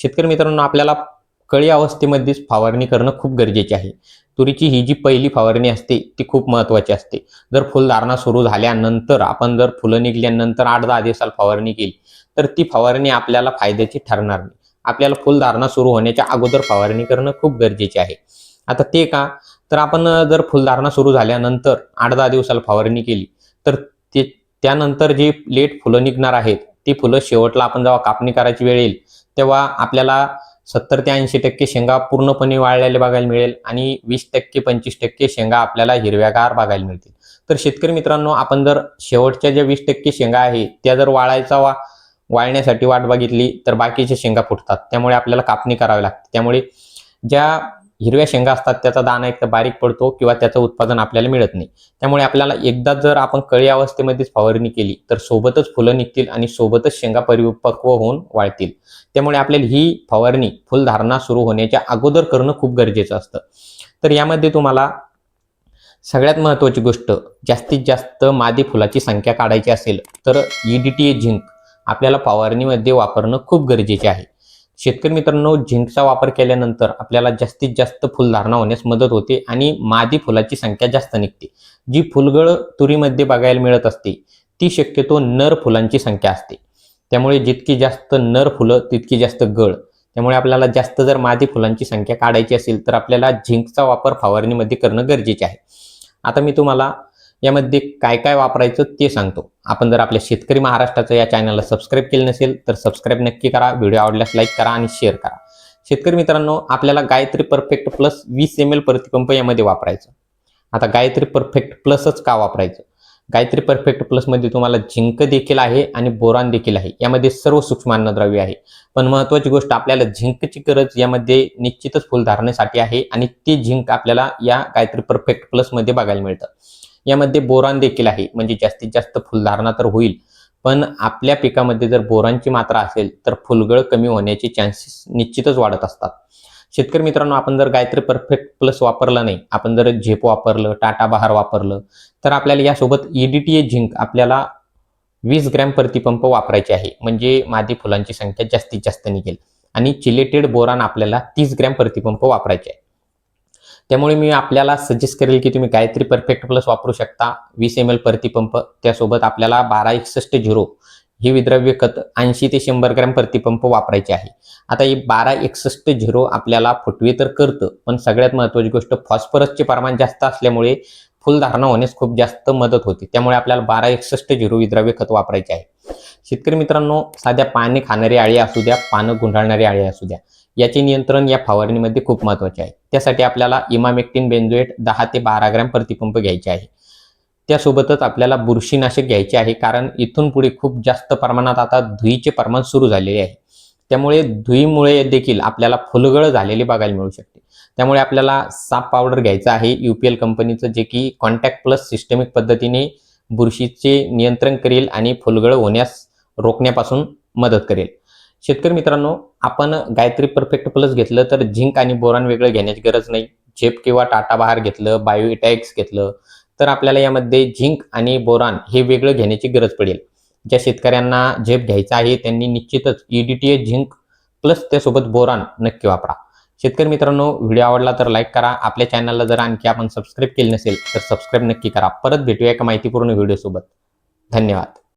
शेतकरी मित्रांनो आपल्याला कळी अवस्थेमध्येच फवारणी करणं खूप गरजेचे आहे. तुरीची ही जी पहिली फवारणी असते ती खूप महत्त्वाची असते. जर फुलधारणा सुरू झाल्यानंतर आपण जर फुलं निघल्यानंतर आठ दहा दिवसाला फवारणी केली तर ती फवारणी आपल्याला फायद्याची ठरणार नाही. आपल्याला फुलधारणा सुरू होण्याच्या अगोदर फवारणी करणं खूप गरजेचे आहे. आता ते का? तर आपण जर फुलधारणा सुरू झाल्यानंतर आठ दहा दिवसाला फवारणी केली तर ते त्यानंतर जी लेट फुलं निघणार आहेत ती फुलं शेवटला आपण जेव्हा कापणी करायची वेळ येईल तेव्हा आपल्याला सत्तर ते ऐंशी टक्के शेंगा पूर्णपणे वाळलेले बघायला मिळेल आणि वीस टक्के पंचवीस टक्के शेंगा आपल्याला हिरव्यागार बघायला मिळतील. तर शेतकरी मित्रांनो आपण जर शेवटच्या ज्या वीस टक्के शेंगा आहे त्या जर वाळायचा वा वाळण्यासाठी वाट बघितली तर बाकीच्या शेंगा फुटतात. त्यामुळे आपल्याला कापणी करावी लागते. त्यामुळे ज्या हिरव्या शेंगा असतात त्याचा दाणा एक तर बारीक पडतो किंवा त्याचं उत्पादन आपल्याला मिळत नाही. त्यामुळे आपल्याला एकदा जर आपण कळी अवस्थेमध्येच फवारणी केली तर सोबतच फुलं निघतील आणि सोबतच शेंगा परिपक्व होऊन वाळतील त्यामुळे आपल्याला ही फवारणी फुलधारणा सुरू होण्याच्या अगोदर करणं खूप गरजेचं असतं. तर यामध्ये तुम्हाला सगळ्यात महत्त्वाची गोष्ट जास्तीत जास्त मादी फुलाची संख्या काढायची असेल तर E ईडीटीए झिंक आपल्याला फवारणीमध्ये वापरणं खूप गरजेचे आहे. शेतकरी मित्रांनो झिंकचा वापर केल्यानंतर आपल्याला जास्तीत जास्त फुलधारणा होण्यास मदत होते आणि मादी फुलाची संख्या जास्त निघते. जी फुलगळ तुरीमध्ये बघायला मिळत असते ती शक्यतो नर फुलांची संख्या असते. त्यामुळे जितकी जास्त नर फुलं तितकी जास्त गळ. त्यामुळे आपल्याला जास्त जर मादी फुलांची संख्या काढायची असेल तर आपल्याला झिंकचा वापर फवारणीमध्ये करणं गरजेचे आहे. आता मी तुम्हाला यामध्ये काय काय वापरायचं ते सांगतो. आपण जर आपल्या शेतकरी महाराष्ट्राचं या चॅनलला सबस्क्राईब केलं नसेल तर सबस्क्राईब नक्की करा व्हिडिओ आवडल्यास लाईक करा आणि शेअर करा. शेतकरी मित्रांनो आपल्याला गायत्री परफेक्ट प्लस वीस एम एल प्रतिपंप यामध्ये वापरायचं. आता गायत्री परफेक्ट प्लसच का वापरायचं? गायत्री परफेक्ट प्लसमध्ये तुम्हाला झिंक देखील आहे आणि बोरान देखील आहे. यामध्ये सर्व सूक्ष्म अन्नद्रव्य आहे. पण महत्त्वाची गोष्ट आपल्याला झिंकची गरज यामध्ये निश्चितच फुलधारणेसाठी आहे आणि ते झिंक आपल्याला या गायत्री परफेक्ट प्लसमध्ये बघायला मिळतं. यामध्ये बोरान देखील आहे. म्हणजे जास्तीत जास्त फुलधारणा तर होईल. पण आपल्या पिकामध्ये जर बोरांची मात्रा असेल तर फुलगळ कमी होण्याचे चान्सेस निश्चितच वाढत असतात. शेतकरी मित्रांनो आपण जर गायत्री परफेक्ट प्लस वापरलं नाही आपण जर झेप वापरलं टाटा बहार वापरलं तर आपल्याला यासोबत ईडीटीए झिंक आपल्याला वीस ग्रॅम प्रतिपंप वापरायचे आहे. म्हणजे मादी फुलांची संख्या जास्तीत जास्त निघेल. आणि चिलेटेड बोरान आपल्याला तीस ग्रॅम प्रतिपंप वापरायचे आहे. त्यामुळे मी आपल्याला सजेस्ट करेल की तुम्ही गायत्री परफेक्ट प्लस वापरू शकता. वीस एम एल प्रतिपंप त्यासोबत आपल्याला बारा एकसष्ट झिरो ही विद्रव्य खत ऐंशी ते शंभर ग्रॅम प्रतिपंप वापरायचे आहे. आता ही बारा एकसष्ट झिरो आपल्याला फुटवे तर करतं पण सगळ्यात महत्त्वाची गोष्ट फॉस्फरसचे प्रमाण जास्त असल्यामुळे फुलधारणा होण्यास खूप जास्त मदत होते. त्यामुळे आपल्याला बारा एकसष्ट झिरो विद्रव्य खत वापरायचे आहे. शेतकरी मित्रांनो साध्या पाने खाणारी आळी असू द्या पानं गुंडाळणारी आळी असू द्या. याचे नियंत्रण या फवारणीमध्ये खूप महत्त्वाचे आहे. त्यासाठी आपल्याला इमामेक्टिन बेंजोएट दहा ते बारा ग्रॅम प्रतिपंप घ्यायचे आहे. त्यासोबतच आपल्याला बुरशीनाशक घ्यायचे आहे कारण इथून पुढे खूप जास्त प्रमाणात आता धुईचे प्रमाण सुरू झालेले आहे. त्यामुळे धुईमुळे देखील आपल्याला फुलगळ झालेली बघायला मिळू शकते. त्यामुळे आपल्याला साप पावडर घ्यायचं आहे. युपीएल कंपनीचं जे की कॉन्टॅक्ट प्लस सिस्टमिक पद्धतीने बुरशीचे नियंत्रण करेल आणि फुलगळ होण्यास रोखण्यापासून मदत करेल. शेतकरी मित्रांनो आपण गायत्री परफेक्ट प्लस घेतलं तर झिंक आणि बोरान वेगळं घेण्याची गरज नाही. झेप किंवा टाटा बहार घेतलं बायोइटॅक्स घेतलं तर आपल्याला यामध्ये झिंक आणि बोरान हे वेगळं घेण्याची गरज पडेल. ज्या शेतकऱ्यांना झेप घ्यायचा आहे त्यांनी निश्चितच ईडीटीए झिंक प्लस त्यासोबत बोरान नक्की वापरा. शेतकरी मित्रांनो व्हिडिओ आवडला तर लाईक करा. आपल्या चॅनलला जर आणखी आपण सबस्क्राईब केले नसेल तर सबस्क्राईब नक्की करा. परत भेटूया एका माहितीपूर्ण व्हिडिओसोबत धन्यवाद.